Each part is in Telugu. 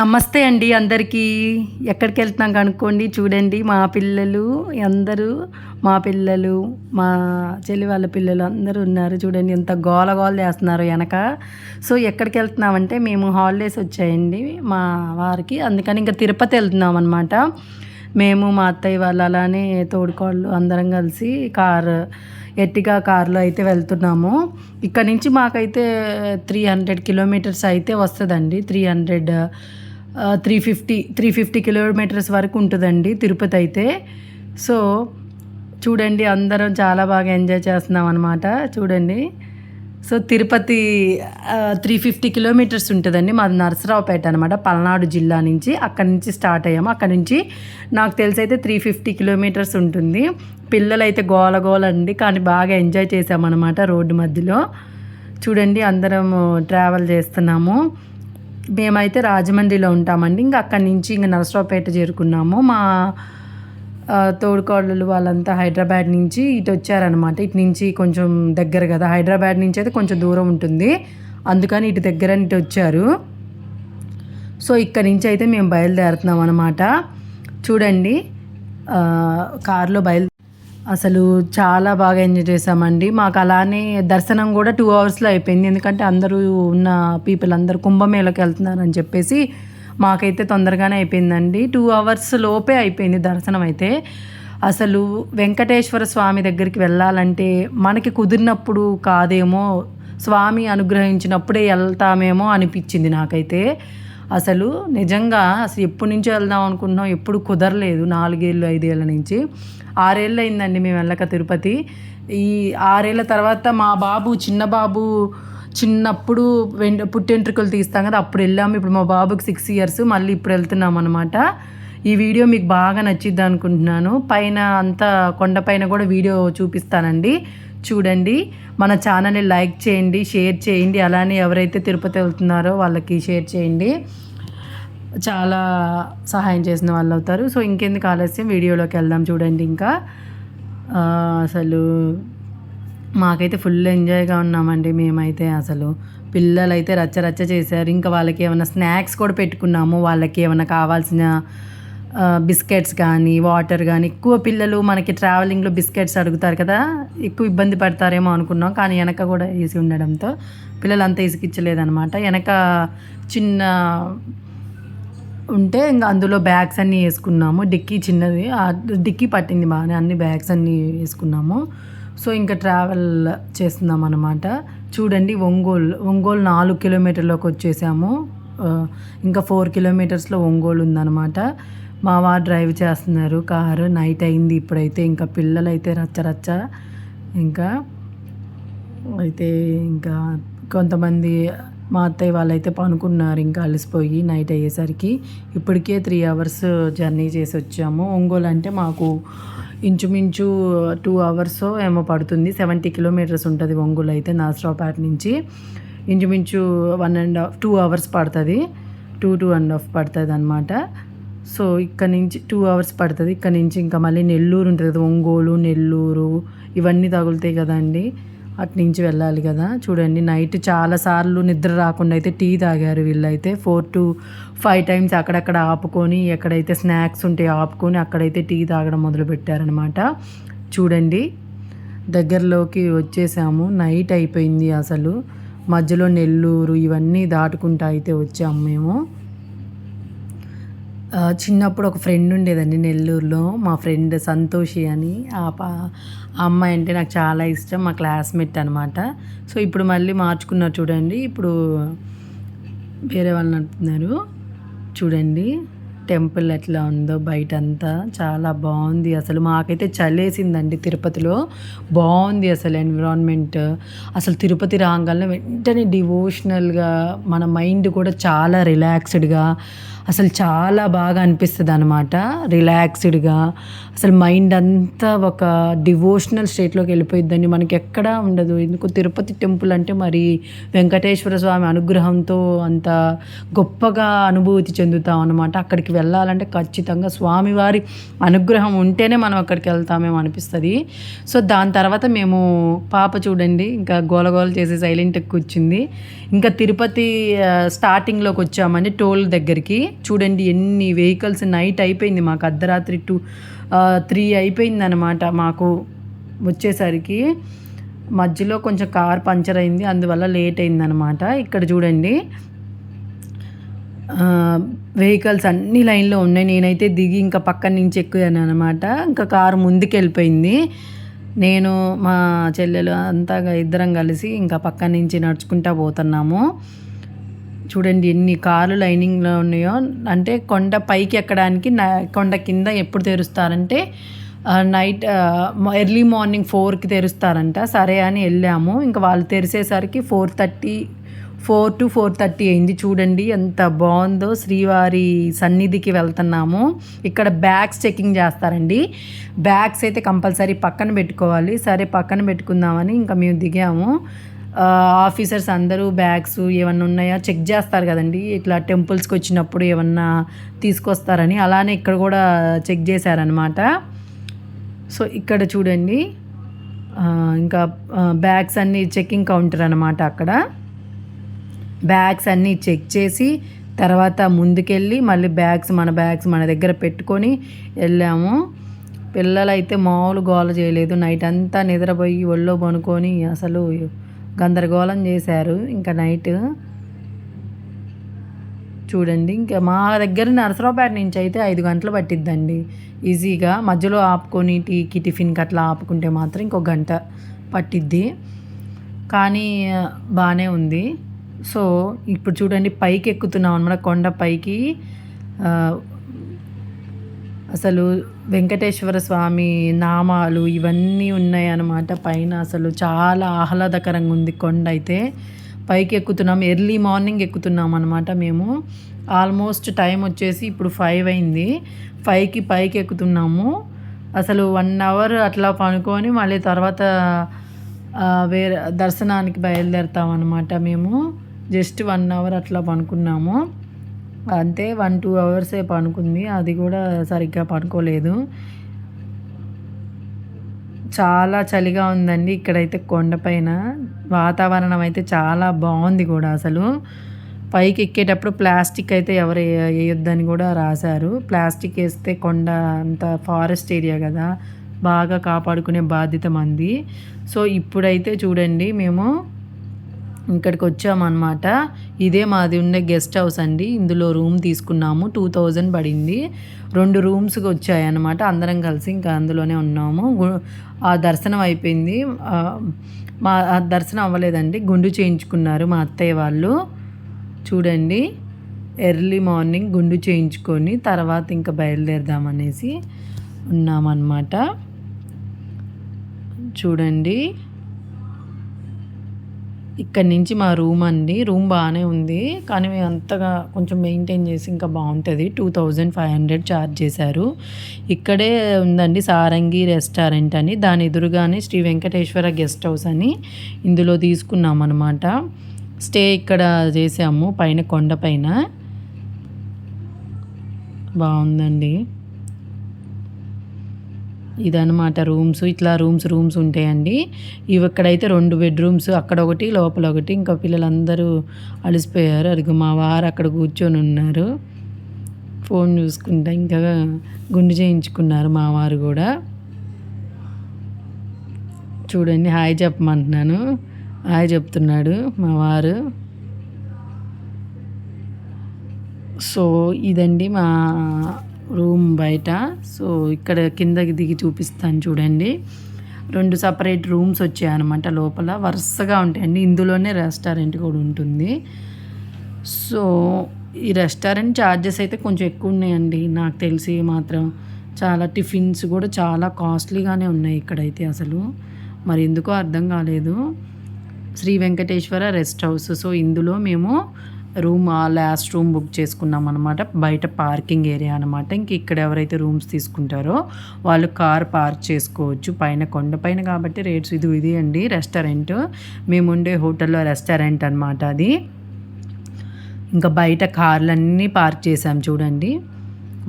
నమస్తే అండి అందరికీ. ఎక్కడికి వెళ్తున్నాం కనుక్కోండి చూడండి. మా పిల్లలు అందరూ మా పిల్లలు మా చెల్లి వాళ్ళ పిల్లలు అందరూ ఉన్నారు. చూడండి ఎంత గోల గోల చేస్తున్నారు వెనక. సో ఎక్కడికి వెళ్తున్నామంటే మేము హాలిడేస్ వచ్చాయండి మా వారికి. అందుకని ఇంకా తిరుపతి వెళ్తున్నాం అనమాట మేము మా అత్తయ్య వాళ్ళు అలానే తోడుకోళ్ళు అందరం కలిసి కార్ ఎట్టిగా కార్లో అయితే వెళ్తున్నాము. ఇక్కడ నుంచి మాకైతే త్రీ హండ్రెడ్ కిలోమీటర్స్ అయితే వస్తుందండి. Three hundred three fifty three fifty kilometers వరకు ఉంటుందండి తిరుపతి అయితే. సో చూడండి అందరం చాలా బాగా ఎంజాయ్ చేస్తున్నాం అనమాట చూడండి. So Tirupati three fifty kilometers ఉంటుందండి. మాది నరసరావుపేట అనమాట పల్నాడు జిల్లా నుంచి అక్కడి నుంచి స్టార్ట్ అయ్యాము. అక్కడ నుంచి నాకు తెలిసి అయితే త్రీ ఫిఫ్టీ కిలోమీటర్స్ ఉంటుంది. పిల్లలు అయితే గోల గోల అండి కానీ బాగా ఎంజాయ్ చేసామన్నమాట రోడ్డు మధ్యలో. చూడండి అందరం ట్రావెల్ చేస్తున్నాము. మేమైతే రాజమండ్రిలో ఉంటామండి. ఇంకా అక్కడి నుంచి ఇంకా నరసరావుపేట చేరుకున్నాము. మా ఆ, తోడుకోడలు వాళ్ళంతా హైదరాబాద్ నుంచి ఇటు వచ్చారనమాట ఇటు నుంచి కొంచెం దగ్గర కదా. హైదరాబాద్ నుంచి అయితే కొంచెం దూరం ఉంటుంది. అందుకని ఇటు దగ్గర ఇటు వచ్చారు. సో ఇక్కడ నుంచి అయితే మేము బయలుదేరుతున్నాం అనమాట చూడండి కారులో బయలు అసలు చాలా బాగా ఎంజాయ్ చేసామండి మాకు అలానే దర్శనం కూడా టూ అవర్స్లో అయిపోయింది. ఎందుకంటే అందరూ ఉన్న పీపుల్ అందరూ కుంభమేళకి వెళ్తున్నారని చెప్పేసి మాకైతే తొందరగానే అయిపోయిందండి. టూ అవర్స్ లోపే అయిపోయింది దర్శనం అయితే. అసలు వెంకటేశ్వర స్వామి దగ్గరికి వెళ్ళాలంటే మనకి కుదిరినప్పుడు కాదేమో స్వామి అనుగ్రహించినప్పుడే వెళ్తామేమో అనిపించింది నాకైతే. అసలు నిజంగా అసలు ఎప్పటి నుంచో వెళ్దాం అనుకుంటున్నాం ఎప్పుడు కుదరలేదు నాలుగేళ్ళు ఐదేళ్ళ నుంచి. ఆరేళ్ళు అయిందండి మేము వెళ్ళక తిరుపతి. ఈ ఆరేళ్ళ తర్వాత మా బాబు చిన్న బాబు చిన్నప్పుడు వెంట పుట్టెంట్రుకలు తీస్తాం కదా అప్పుడు వెళ్ళాము. ఇప్పుడు మా బాబుకి సిక్స్ ఇయర్స్ మళ్ళీ ఇప్పుడు వెళ్తున్నాం అనమాట ఈ వీడియో మీకు బాగా నచ్చిద్ది అనుకుంటున్నాను. పైన అంతా కొండపైన కూడా వీడియో చూపిస్తానండి. చూడండి. మన ఛానల్ని లైక్ చేయండి షేర్ చేయండి. అలానే ఎవరైతే తిరుపతి వెళ్తున్నారో వాళ్ళకి షేర్ చేయండి. చాలా సహాయం చేసిన వాళ్ళు అవుతారు. సో ఇంకెందుకు ఆలస్యం? వీడియోలోకి వెళ్దాం చూడండి ఇంకా. అసలు మాకైతే ఫుల్ ఎంజాయ్గా ఉన్నామండి మేమైతే అసలు. పిల్లలైతే రచ్చ రచ్చ చేశారు. ఇంకా వాళ్ళకి ఏమైనా స్నాక్స్ కూడా పెట్టుకున్నాము. వాళ్ళకి ఏమైనా కావాల్సిన బిస్కెట్స్ కానీ వాటర్ కానీ ఎక్కువ పిల్లలు మనకి ట్రావెలింగ్లో బిస్కెట్స్ అడుగుతారు కదా ఎక్కువ ఇబ్బంది పడతారేమో అనుకున్నాం. కానీ వెనక కూడా వేసి ఉండడంతో పిల్లలు అంత ఇసుకిచ్చలేదనమాట వెనక చిన్న ఉంటే ఇంకా అందులో బ్యాగ్స్ అన్నీ వేసుకున్నాము. డిక్కీ చిన్నది డిక్కీ పట్టింది బాగానే అన్ని బ్యాగ్స్ అన్నీ వేసుకున్నాము. సో ఇంకా ట్రావెల్ చేస్తున్నాం అనమాట చూడండి ఒంగోలు ఒంగోలు నాలుగు కిలోమీటర్లోకి వచ్చేసాము. ఇంకా ఫోర్ కిలోమీటర్స్లో ఒంగోలు ఉందన్నమాట. మా వారు డ్రైవ్ చేస్తున్నారు. కారు నైట్ అయింది ఇప్పుడైతే. ఇంకా పిల్లలు అయితే రచ్చ రచ్చ. ఇంకా అయితే ఇంకా కొంతమంది మా అత్తయ్య వాళ్ళైతే పనుకున్నారు. ఇంకా అలసిపోయి నైట్ అయ్యేసరికి ఇప్పటికే త్రీ అవర్స్ జర్నీ చేసి వచ్చాము. ఒంగోలు అంటే మాకు ఇంచుమించు టూ అవర్స్ ఏమో పడుతుంది. సెవెంటీ కిలోమీటర్స్ ఉంటుంది ఒంగోలు అయితే నాసరావుపేట నుంచి. ఇంచుమించు one and half two hours పడుతుంది. టూ టూ అండ్ హాఫ్ పడుతుంది అనమాట సో ఇక్కడ నుంచి టూ అవర్స్ పడుతుంది. ఇక్కడ నుంచి ఇంకా మళ్ళీ నెల్లూరు ఉంటుంది కదా ఒంగోలు నెల్లూరు ఇవన్నీ తగులుతాయి కదండి అటు నుంచి వెళ్ళాలి కదా. చూడండి నైట్ చాలా సార్లు నిద్ర రాకుండా అయితే టీ తాగారు వీళ్ళైతే. ఫోర్ టు ఫైవ్ టైమ్స్ అక్కడక్కడ ఆపుకొని ఎక్కడైతే స్నాక్స్ ఉంటే ఆపుకొని అక్కడైతే టీ తాగడం మొదలు పెట్టారనమాట చూడండి దగ్గరలోకి వచ్చేసాము. నైట్ అయిపోయింది అసలు. మధ్యలో నెల్లూరు ఇవన్నీ దాటుకుంటా అయితే వచ్చాము మేము. చిన్నప్పుడు ఒక ఫ్రెండ్ ఉండేదండి నెల్లూరులో మా ఫ్రెండ్ సంతోషి అని. ఆ పా ఆ అమ్మాయి అంటే నాకు చాలా ఇష్టం మా క్లాస్మేట్ అనమాట సో ఇప్పుడు మళ్ళీ మార్చుకున్నారు చూడండి. ఇప్పుడు వేరే వాళ్ళు నడుపుతున్నారు. చూడండి టెంపుల్ ఎట్లా ఉందో బయట అంతా చాలా బాగుంది అసలు. మాకైతే చలేసిందండి తిరుపతిలో. బాగుంది అసలు ఎన్విరాన్మెంట్ అసలు తిరుపతి రాగానే వెంటనే డివోషనల్గా మన మైండ్ కూడా చాలా రిలాక్స్డ్గా అసలు చాలా బాగా అనిపిస్తుంది అనమాట రిలాక్స్డ్గా. అసలు మైండ్ అంతా ఒక డివోషనల్ స్టేట్లోకి వెళ్ళిపోయిద్దని మనకి ఎక్కడా ఉండదు. ఎందుకు? తిరుపతి టెంపుల్ అంటే మరి వెంకటేశ్వర స్వామి అనుగ్రహంతో అంత గొప్పగా అనుభూతి చెందుతాం అనమాట అక్కడికి వెళ్ళాలంటే ఖచ్చితంగా స్వామివారి అనుగ్రహం ఉంటేనే మనం అక్కడికి వెళ్తామేమో అనిపిస్తుంది. సో దాని తర్వాత మేము పాప చూడండి ఇంకా గోలగోల చేసి సైలెంట్గా కూర్చుంది. ఇంకా తిరుపతి స్టార్టింగ్లోకి వచ్చామండి టోల్ దగ్గరికి. చూడండి ఎన్ని వెహికల్స్ నైట్ అయిపోయింది. మాకు అర్ధరాత్రి టూ త్రీ అయిపోయింది అనమాట మాకు వచ్చేసరికి. మధ్యలో కొంచెం కార్ పంచర్ అయింది అందువల్ల లేట్ అయిందనమాట ఇక్కడ చూడండి వెహికల్స్ అన్ని లైన్లో ఉన్నాయి. నేనైతే దిగి ఇంకా పక్కన నుంచి ఎక్కుయాను అనమాట ఇంకా కారు ముందుకు వెళ్ళిపోయింది. నేను మా చెల్లెలు అంతా ఇద్దరం కలిసి ఇంకా పక్క నుంచి నడుచుకుంటా పోతున్నాము. చూడండి ఎన్ని కార్లు లైనింగ్లో ఉన్నాయో. అంటే కొండ పైకి ఎక్కడానికి కొండ కింద ఎప్పుడు తెరుస్తారంటే నైట్ ఎర్లీ మార్నింగ్ ఫోర్కి తెరుస్తారంట. సరే అని వెళ్ళాము. ఇంకా వాళ్ళు తెరిసేసరికి four thirty four to four thirty అయింది. చూడండి ఎంత బాగుందో శ్రీవారి సన్నిధికి వెళ్తున్నాము. ఇక్కడ బ్యాగ్స్ చెకింగ్ చేస్తారండి. బ్యాగ్స్ అయితే కంపల్సరీ పక్కన పెట్టుకోవాలి. సరే పక్కన పెట్టుకుందామని ఇంకా మేము దిగాము. ఆఫీసర్స్ అందరూ బ్యాగ్స్ ఏమన్నా ఉన్నాయా? చెక్ చేస్తారు కదండి. ఇట్లా టెంపుల్స్కి వచ్చినప్పుడు ఏమన్నా తీసుకొస్తారని. అలానే ఇక్కడ కూడా చెక్ చేశారనమాట సో ఇక్కడ చూడండి. ఇంకా బ్యాగ్స్ అన్నీ చెకింగ్ కౌంటర్ అనమాట అక్కడ. బ్యాగ్స్ అన్నీ చెక్ చేసి తర్వాత ముందుకెళ్ళి మళ్ళీ బ్యాగ్స్ మన బ్యాగ్స్ మన దగ్గర పెట్టుకొని వెళ్ళాము. పిల్లలు అయితే మామూలు గోల చేయలేదు. నైట్ అంతా నిద్రపోయి ఒళ్ళో పనుకొని అసలు గందరగోళం చేశారు. ఇంకా నైట్ చూడండి ఇంకా మా దగ్గర నరసరావుపేట నుంచి అయితే ఐదు గంటలు పట్టిద్దండి. ఈజీగా మధ్యలో ఆపుకొని టీకి టిఫిన్కి అట్లా ఆపుకుంటే మాత్రం ఇంకో గంట పట్టిద్ది. కానీ బాగానే ఉంది. సో ఇప్పుడు చూడండి పైకి ఎక్కుతున్నాం అనమాట కొండ పైకి అసలు వెంకటేశ్వర స్వామి నామాలు ఇవన్నీ ఉన్నాయి అన్నమాట పైన అసలు చాలా ఆహ్లాదకరంగా ఉంది కొండ అయితే. పైకి ఎక్కుతున్నాం ఎర్లీ మార్నింగ్ ఎక్కుతున్నాం అనమాట మేము. ఆల్మోస్ట్ టైం వచ్చేసి ఇప్పుడు ఫైవ్ అయింది. ఫైవ్కి పైకి ఎక్కుతున్నాము. అసలు వన్ అవర్ అట్లా పనుకొని మళ్ళీ తర్వాత వేరే దర్శనానికి బయలుదేరుతాం అనమాట మేము. జస్ట్ వన్ అవర్ అట్లా పనుకున్నాము. అంతే వన్ టూ అవర్సే పనుకుంది అది కూడా సరిగ్గా పనుకోలేదు చాలా చలిగా ఉందండి ఇక్కడైతే కొండపైన వాతావరణం అయితే చాలా బాగుంది కూడా అసలు. పైకి ఎక్కేటప్పుడు ప్లాస్టిక్ అయితే ఎవరు వేయొద్దని కూడా రాశారు. ప్లాస్టిక్ వేస్తే కొండ అంత ఫారెస్ట్ ఏరియా కదా. బాగా కాపాడుకునే బాధ్యత మంది. సో ఇప్పుడైతే చూడండి మేము ఇక్కడికి వచ్చామన్నమాట ఇదే మాది ఉండే గెస్ట్ హౌస్ అండి. ఇందులో రూమ్ తీసుకున్నాము. టూ థౌజండ్ పడింది. రెండు రూమ్స్కి వచ్చాయన్నమాట. అందరం కలిసి ఇంకా అందులోనే ఉన్నాము. గు- ఆ దర్శనం అయిపోయింది. మా ఆ దర్శనం అవ్వలేదండి. గుండు చేయించుకున్నారు మా అత్తయ్య వాళ్ళు. చూడండి. ఎర్లీ మార్నింగ్ గుండు చేయించుకొని తర్వాత ఇంకా బయలుదేరదామనేసి ఉన్నామన్నమాట. చూడండి. ఇక్కడ నుంచి మా రూమ్ అండి. రూమ్ బాగానే ఉంది. కానీ మేము అంతగా కొంచెం మెయింటైన్ చేసి ఇంకా బాగుంటుంది. Two thousand five hundred charge చేశారు. ఇక్కడే ఉందండి సారంగి రెస్టారెంట్ అని. దాని ఎదురుగానే శ్రీ వెంకటేశ్వర గెస్ట్ హౌస్ అని ఇందులో తీసుకున్నాం అనమాట స్టే ఇక్కడ చేసాము పైన కొండ పైన. బాగుందండి. ఇదనమాట రూమ్స్. ఇట్లా రూమ్స్ రూమ్స్ ఉంటాయండి. ఇవి ఇక్కడైతే రెండు బెడ్రూమ్స్ అక్కడ ఒకటి లోపల ఒకటి. ఇంకా పిల్లలందరూ అలసిపోయారు. అదిగో మా వారు అక్కడ కూర్చొని ఉన్నారు. ఫోన్ చూసుకుంటా ఇంకా గుండు చేయించుకున్నారు మా వారు కూడా. చూడండి హాయ్ చెప్పమంటున్నాను. హాయ్ చెప్తున్నాడు మా వారు. సో ఇదండి మా రూమ్ బయట. సో ఇక్కడ కిందకి దిగి చూపిస్తాను చూడండి. రెండు సపరేట్ రూమ్స్ వచ్చాయన్నమాట లోపల. వరుసగా ఉంటాయండి. ఇందులోనే రెస్టారెంట్ కూడా ఉంటుంది. సో ఈ రెస్టారెంట్ ఛార్జెస్ అయితే కొంచెం ఎక్కువ ఉన్నాయండి. నాకు తెలిసి మాత్రం చాలా టిఫిన్స్ కూడా చాలా కాస్ట్లీగానే ఉన్నాయి ఇక్కడైతే అసలు. మరి ఎందుకో అర్థం కాలేదు. Sri Venkateswara rest house. So ఇందులో మేము రూమ్ ఆ లాస్ట్ రూమ్ బుక్ చేసుకున్నాం అనమాట బయట పార్కింగ్ ఏరియా అనమాట ఇంక ఇక్కడ ఎవరైతే రూమ్స్ తీసుకుంటారో వాళ్ళు కార్ పార్క్ చేసుకోవచ్చు. పైన కొండ పైన కాబట్టి రేట్స్ ఇది ఇది అండి రెస్టారెంట్. మేము ఉండే హోటల్లో రెస్టారెంట్ అనమాట అది. ఇంకా బయట కార్లన్నీ పార్క్ చేసాం చూడండి.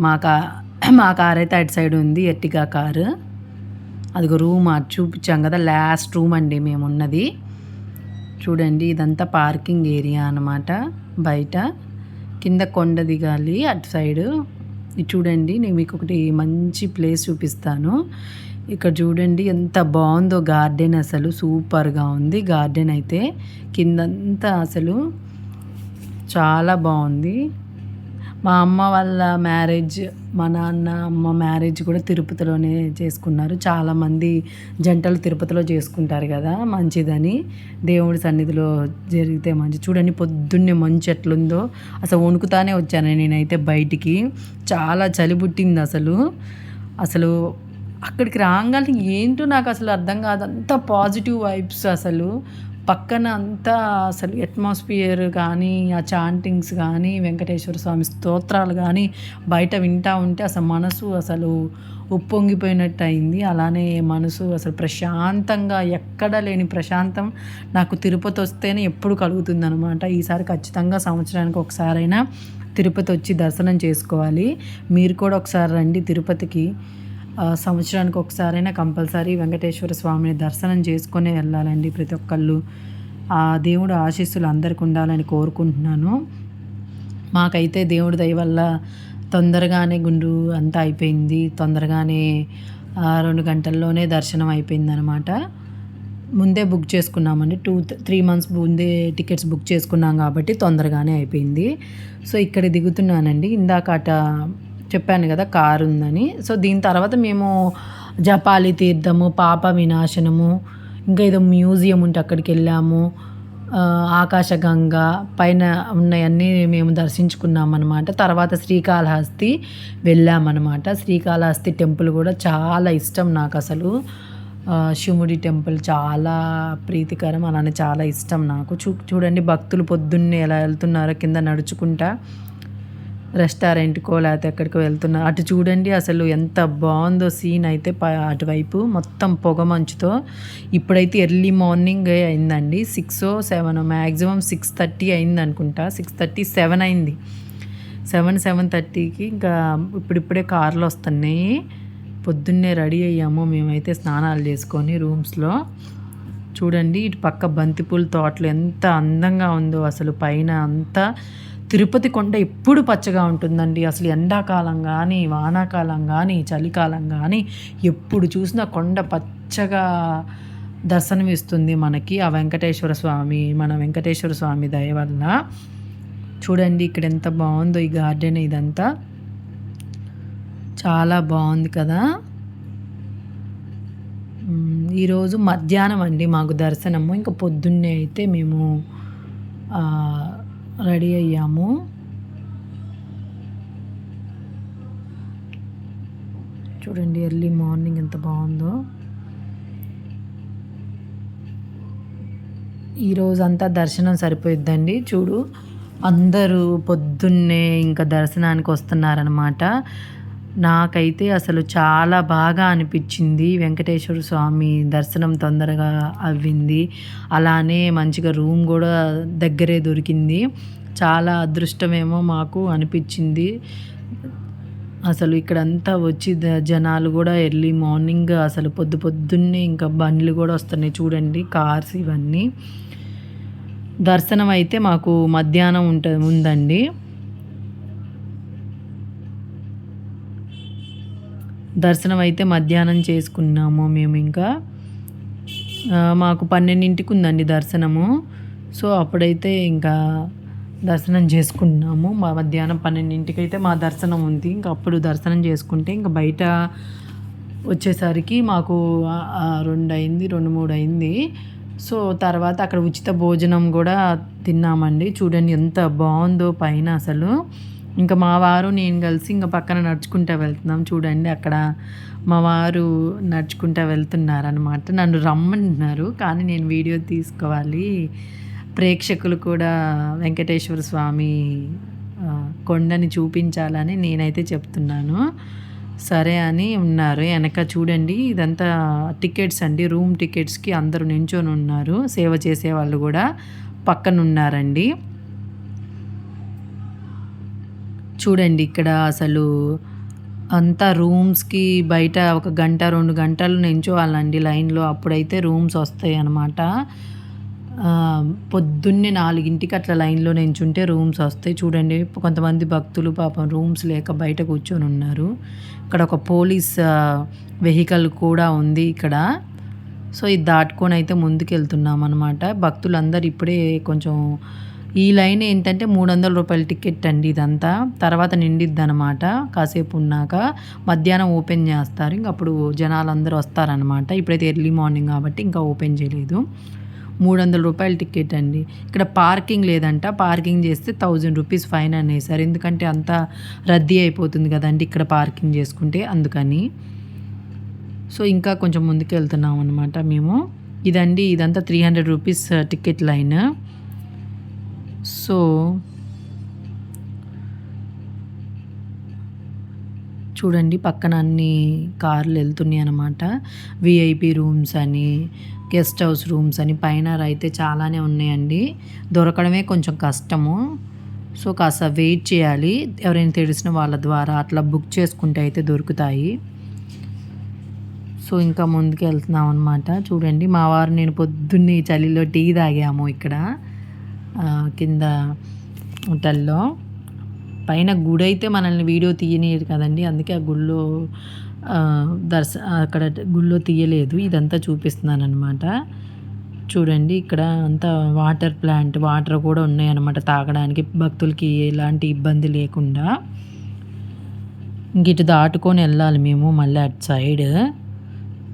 మా కా మా కార్ అయితే అటు సైడ్ ఉంది ఎట్టిగా కారు. అదిగో రూమ్ చూపించాం కదా లాస్ట్ రూమ్ అండి మేము ఉన్నది చూడండి ఇదంతా పార్కింగ్ ఏరియా అన్నమాట. బయట కింద కొండ దిగాలి అటు సైడు. ఇది చూడండి నేను మీకు ఒకటి మంచి ప్లేస్ చూపిస్తాను. ఇక్కడ చూడండి ఎంత బాగుందో గార్డెన్ అసలు. సూపర్గా ఉంది. గార్డెన్ అయితే కిందంతా అసలు చాలా బాగుంది. మా అమ్మ వాళ్ళ మ్యారేజ్ మా నాన్న అమ్మ మ్యారేజ్ కూడా తిరుపతిలోనే చేసుకున్నారు. చాలామంది జంటలు తిరుపతిలో చేసుకుంటారు కదా మంచిదని. దేవుడి సన్నిధిలో జరిగితే మంచి చూడండి పొద్దున్నే మంచు ఎట్లుందో. అసలు వణుకుతానే వచ్చాను నేనైతే బయటికి. చాలా చలి పుట్టింది అసలు. అసలు అక్కడికి రాగానే ఏంటో నాకు అసలు అర్థం కాదు. అంత పాజిటివ్ వైబ్స్ అసలు. పక్కన అంతా అసలు అట్మాస్ఫియర్ కానీ ఆ చాంటింగ్స్ కానీ వెంకటేశ్వర స్వామి స్తోత్రాలు కానీ బయట వింటా ఉంటే అసలు మనసు అసలు ఉప్పొంగిపోయినట్టు అయింది అలానే మనసు అసలు ప్రశాంతంగా ఎక్కడ లేని ప్రశాంతం నాకు తిరుపతి వస్తేనే ఎప్పుడు కలుగుతుంది అనమాట ఈసారి ఖచ్చితంగా సంవత్సరానికి ఒకసారైనా తిరుపతి వచ్చి దర్శనం చేసుకోవాలి. మీరు కూడా ఒకసారి రండి తిరుపతికి. సంవత్సరానికి ఒకసారైనా కంపల్సరీ వెంకటేశ్వర స్వామిని దర్శనం చేసుకునే వెళ్ళాలండి ప్రతి ఒక్కళ్ళు. ఆ దేవుడు ఆశీస్సులు అందరికి ఉండాలని కోరుకుంటున్నాను. మాకైతే దేవుడి దయ వల్ల తొందరగానే గుండు అంతా అయిపోయింది. తొందరగానే రెండు గంటల్లోనే దర్శనం అయిపోయింది అనమాట ముందే బుక్ చేసుకున్నామండి. టూ త్రీ మంత్స్ ముందే టికెట్స్ బుక్ చేసుకున్నాం కాబట్టి తొందరగానే అయిపోయింది. సో ఇక్కడ దిగుతున్నానండి. ఇందాక అట చెప్పాను కదా కారు ఉందని. సో దీని తర్వాత మేము జపాలి తీర్థము పాప వినాశనము ఇంకా ఏదో మ్యూజియం ఉంటే అక్కడికి వెళ్ళాము. ఆకాశగంగ పైన ఉన్నాయన్నీ మేము దర్శించుకున్నాం అనమాట తర్వాత శ్రీకాళహస్తి వెళ్ళామన్నమాట. శ్రీకాళహస్తి టెంపుల్ కూడా చాలా ఇష్టం నాకు అసలు. శివుడి టెంపుల్ చాలా ప్రీతికరం అలానే చాలా ఇష్టం నాకు. చూ చూడండి భక్తులు పొద్దున్నే ఎలా వెళ్తున్నారో కింద నడుచుకుంటా. రెస్టారెంట్కో లేకపోతే ఎక్కడికో వెళ్తున్నా. అటు చూడండి అసలు ఎంత బాగుందో సీన్ అయితే అటువైపు మొత్తం పొగ మంచుతో. ఇప్పుడైతే ఎర్లీ మార్నింగ్ అయిందండి. Six seven maximum six thirty అయింది అనుకుంటా సిక్స్ థర్టీ సెవెన్ అయింది. సెవెన్ సెవెన్ థర్టీకి ఇంకా ఇప్పుడిప్పుడే కార్లు వస్తున్నాయి. పొద్దున్నే రెడీ అయ్యాము మేమైతే స్నానాలు చేసుకొని రూమ్స్లో. చూడండి ఇటు పక్క బంతిపూల తోటలు ఎంత అందంగా ఉందో అసలు పైన అంతా తిరుపతి కొండ ఎప్పుడు పచ్చగా ఉంటుందండి. అసలు ఎండాకాలం కానీ వానాకాలం కానీ చలికాలం కానీ ఎప్పుడు చూసినా కొండ పచ్చగా దర్శనమిస్తుంది మనకి. ఆ వెంకటేశ్వర స్వామి మన వెంకటేశ్వర స్వామి దయ వల్ల. చూడండి ఇక్కడ ఎంత బాగుందో ఈ గార్డెన్ ఇదంతా. చాలా బాగుంది కదా. ఈరోజు మధ్యాహ్నం అండి మాకు దర్శనము. ఇంకా పొద్దున్నే అయితే మేము రెడీ అయ్యాము. చూడండి ఎర్లీ మార్నింగ్ ఎంత బాగుందో. ఈరోజంతా దర్శనం సరిపోయిద్దండి చూడు. అందరూ పొద్దున్నే ఇంకా దర్శనానికి వస్తున్నారనమాట నాకైతే అసలు చాలా బాగా అనిపించింది వెంకటేశ్వర స్వామి దర్శనం తొందరగా అవ్వింది. అలానే మంచిగా రూమ్ కూడా దగ్గరే దొరికింది. చాలా అదృష్టమేమో మాకు అనిపించింది. అసలు ఇక్కడంతా వచ్చి జనాలు కూడా ఎర్లీ మార్నింగ్ అసలు పొద్దు పొద్దున్నే ఇంకా బండ్లు కూడా వస్తున్నాయి చూడండి కార్స్ ఇవన్నీ. దర్శనం అయితే మాకు మధ్యాహ్నం ఉంట ఉందండి. దర్శనం అయితే మధ్యాహ్నం చేసుకున్నాము మేము ఇంకా. మాకు పన్నెండింటికి ఉందండి దర్శనము. సో అప్పుడైతే ఇంకా దర్శనం చేసుకున్నాము. మా మధ్యాహ్నం పన్నెండింటికి అయితే మా దర్శనం ఉంది. ఇంకా అప్పుడు దర్శనం చేసుకుంటే ఇంకా బయట వచ్చేసరికి మాకు రెండు అయింది రెండు మూడు అయింది సో తర్వాత అక్కడ ఉచిత భోజనం కూడా తిన్నామండి. చూడండి ఎంత బాగుందో పైన అసలు. ఇంకా మా వారు నేను కలిసి ఇంకా పక్కన నడుచుకుంటూ వెళ్తున్నాం. చూడండి అక్కడ మా వారు నడుచుకుంటూ వెళ్తున్నారనమాట నన్ను రమ్మంటున్నారు కానీ నేను వీడియో తీసుకోవాలి. ప్రేక్షకులు కూడా వెంకటేశ్వర స్వామి కొండని చూపించాలని నేనైతే చెప్తున్నాను. సరే అని ఉన్నారు. వెనక చూడండి ఇదంతా టికెట్స్ అండి. రూమ్ టికెట్స్కి అందరూ నించొని ఉన్నారు. సేవ చేసే వాళ్ళు కూడా పక్కన ఉన్నారండి చూడండి ఇక్కడ అసలు అంతా రూమ్స్కి బయట ఒక గంట రెండు గంటలు నించోవాలండి లైన్లో. అప్పుడైతే రూమ్స్ వస్తాయి అన్నమాట. పొద్దున్నే నాలుగింటికి అట్లా లైన్లో నించుంటే రూమ్స్ వస్తాయి. చూడండి కొంతమంది భక్తులు పాపం రూమ్స్ లేక బయట కూర్చొని ఉన్నారు. ఇక్కడ ఒక పోలీస్ వెహికల్ కూడా ఉంది ఇక్కడ. సో ఇది దాటుకొని అయితే ముందుకు వెళ్తున్నాం అనమాట భక్తులందరూ ఇప్పుడే కొంచెం ఈ లైన్ ఏంటంటే మూడు వందల రూపాయల టికెట్ అండి ఇదంతా. తర్వాత నిండిద్ది అనమాట కాసేపు ఉన్నాక మధ్యాహ్నం ఓపెన్ చేస్తారు. ఇంక అప్పుడు జనాలు అందరూ వస్తారనమాట. ఇప్పుడైతే ఎర్లీ మార్నింగ్ కాబట్టి ఇంకా ఓపెన్ చేయలేదు. మూడు వందల రూపాయల టికెట్ అండి. ఇక్కడ పార్కింగ్ లేదంట. పార్కింగ్ చేస్తే థౌజండ్ రూపీస్ ఫైన్ అనేసారు. ఎందుకంటే అంతా రద్దీ అయిపోతుంది కదండి ఇక్కడ పార్కింగ్ చేసుకుంటే అందుకని. సో ఇంకా కొంచెం ముందుకు వెళ్తున్నాం అనమాట మేము. ఇదండి ఇదంతా three hundred rupees ticket line. So చూడండి పక్కన అన్ని కార్లు వెళ్తున్నాయి అనమాట విఐపి రూమ్స్ అని గెస్ట్ హౌస్ రూమ్స్ అని పైన అయితే చాలానే ఉన్నాయండి. దొరకడమే కొంచెం కష్టము. సో కాస్త వెయిట్ చేయాలి. ఎవరైనా తెలిసిన వాళ్ళ ద్వారా అట్లా బుక్ చేసుకుంటే అయితే దొరుకుతాయి. సో ఇంకా ముందుకు వెళ్తున్నాం అనమాట చూడండి మా వారు నేను పొద్దున్నే చలిలో టీ తాగాము ఇక్కడ. కింద హోటల్లో. పైన గుడి అయితే మనల్ని వీడియో తీయనియదు కదండి. అందుకే ఆ గుళ్ళో దర్శ అక్కడ గుళ్ళో తీయలేదు. ఇదంతా చూపిస్తున్నాను అనమాట చూడండి ఇక్కడ అంతా వాటర్ ప్లాంట్ వాటర్ కూడా ఉన్నాయన్నమాట తాగడానికి. భక్తులకి ఎలాంటి ఇబ్బంది లేకుండా. ఇంక ఇటు దాటుకొని వెళ్ళాలి మేము మళ్ళీ అటు సైడ్.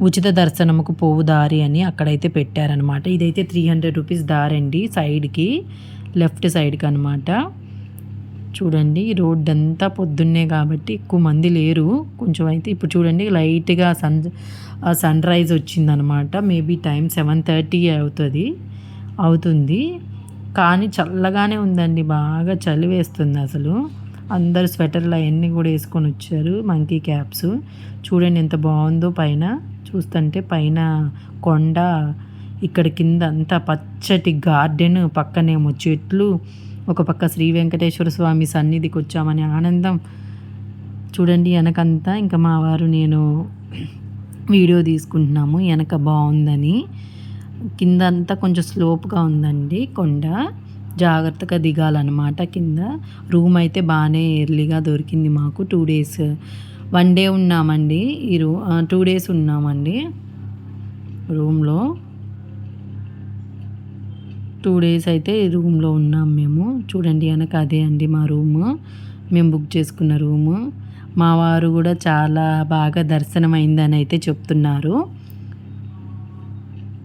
ఉచిత దర్శనముకు పోవు దారి అని అక్కడైతే పెట్టారనమాట ఇదైతే త్రీ హండ్రెడ్ రూపీస్ దారి అండి సైడ్కి లెఫ్ట్ సైడ్కి అనమాట చూడండి రోడ్ అంతా పొద్దున్నే కాబట్టి ఎక్కువ మంది లేరు. కొంచెం అయితే ఇప్పుడు చూడండి లైట్గా సన్ సన్ రైజ్ వచ్చిందనమాట మేబీ టైం సెవెన్ థర్టీ అవుతుంది అవుతుంది. కానీ చల్లగానే ఉందండి బాగా చలి వేస్తుంది అసలు. అందరు స్వెటర్లు అవన్నీ కూడా వేసుకొని వచ్చారు మంకీ క్యాప్స్ చూడండి ఎంత బాగుందో పైన. చూస్తుంటే పైన కొండ ఇక్కడ కింద అంతా పచ్చటి గార్డెన్ పక్కనేమో చెట్లు ఒక పక్క శ్రీ వెంకటేశ్వర స్వామి సన్నిధికి వచ్చామని ఆనందం. చూడండి వెనకంతా ఇంకా మా వారు నేను వీడియో తీసుకుంటున్నాము. వెనక బాగుందని. కింద అంతా కొంచెం స్లోప్గా ఉందండి కొండ. జాగ్రత్తగా దిగాలన్నమాట కింద. రూమ్ అయితే బాగానే ఎర్లీగా దొరికింది మాకు. టూ డేస్ వన్ డే ఉన్నామండి. ఈ రూ టూ డేస్ ఉన్నామండి. రూమ్లో. టూ డేస్ అయితే ఈ రూమ్లో ఉన్నాం మేము. చూడండి వెనక అదే అండి మా రూము. మేము బుక్ చేసుకున్న రూము. మా వారు కూడా చాలా బాగా దర్శనం అయిందని అయితే చెప్తున్నారు.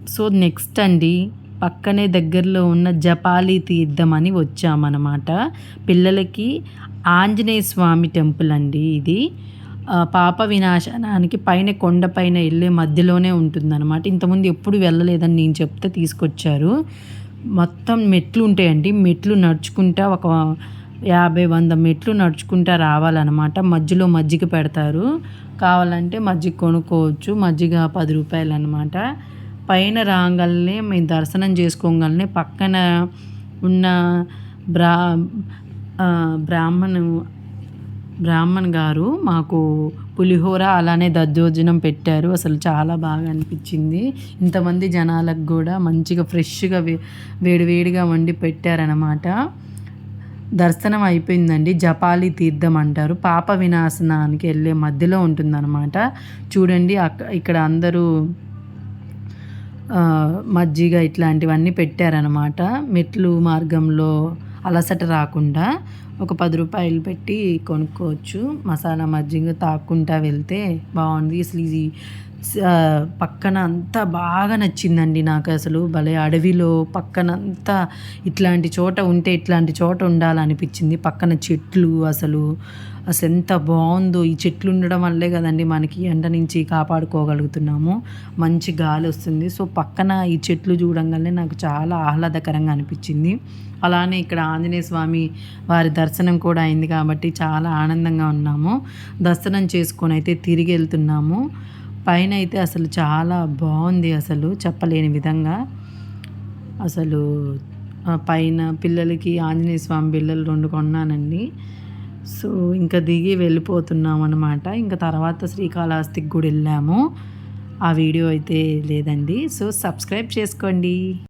సో నెక్స్ట్ అండి పక్కనే దగ్గరలో ఉన్న జపాలి తీర్థమని వచ్చామన్నమాట. పిల్లలకి ఆంజనేయ స్వామి టెంపుల్ అండి ఇది. పాప వినాశనానికి పైన కొండ పైన వెళ్ళే మధ్యలోనే ఉంటుందన్నమాట. ఇంతకుముందు ఎప్పుడు వెళ్ళలేదని నేను చెప్తే తీసుకొచ్చారు. మొత్తం మెట్లు ఉంటాయండి. మెట్లు నడుచుకుంటా ఒక యాభై వంద మెట్లు నడుచుకుంటా రావాలన్నమాట. మధ్యలో మజ్జిగ పెడతారు. కావాలంటే మజ్జిగ కొనుక్కోవచ్చు. మజ్జిగ పది రూపాయలు అనమాట పైన రాగలనే మేము దర్శనం చేసుకోగలనే పక్కన ఉన్న బ్రా బ్రాహ్మణు బ్రాహ్మణ్ గారు మాకు పులిహోర అలానే దద్దోజనం పెట్టారు. అసలు చాలా బాగా అనిపించింది. ఇంతమంది జనాలకు కూడా మంచిగా ఫ్రెష్గా వే వేడివేడిగా వండి పెట్టారనమాట దర్శనం అయిపోయిందండి. జపాలి తీర్థం అంటారు. పాప వినాశనానికి వెళ్ళే మధ్యలో ఉంటుందన్నమాట. చూడండి అక్క ఇక్కడ అందరూ మజ్జిగ ఇట్లాంటివన్నీ పెట్టారనమాట మెట్లు మార్గంలో అలసట రాకుండా. ఒక పది రూపాయలు పెట్టి కొనుక్కోవచ్చు. మసాలా మజ్జిగ తాక్కుంటా వెళ్తే బాగుంది. అసలు ఇది పక్కన అంతా బాగా నచ్చిందండి నాకు అసలు. భలే అడవిలో పక్కన అంతా ఇట్లాంటి చోట ఉంటే ఇట్లాంటి చోట ఉండాలనిపించింది. పక్కన చెట్లు అసలు. అసలు ఎంత బాగుందో. ఈ చెట్లు ఉండడం వల్లే కదండి మనకి ఎండ నుంచి కాపాడుకోగలుగుతున్నాము. మంచి గాలి వస్తుంది. సో పక్కన ఈ చెట్లు చూడంగానే నాకు చాలా ఆహ్లాదకరంగా అనిపించింది. అలానే ఇక్కడ ఆంజనేయ స్వామి వారి దర్శనం కూడా అయింది కాబట్టి చాలా ఆనందంగా ఉన్నాము. దర్శనం చేసుకొని అయితే తిరిగి వెళ్తున్నాము. పైన అయితే అసలు చాలా బాగుంది అసలు చెప్పలేని విధంగా. అసలు పైన పిల్లలకి ఆంజనేయ స్వామి బిళ్ళలు రెండు కొన్నానండి. సో ఇంకా దిగి వెళ్ళిపోతున్నాం అనమాట ఇంకా తర్వాత శ్రీకాళహస్తికి కూడా వెళ్ళాము. ఆ వీడియో అయితే లేదండి. సో సబ్స్క్రైబ్ చేసుకోండి.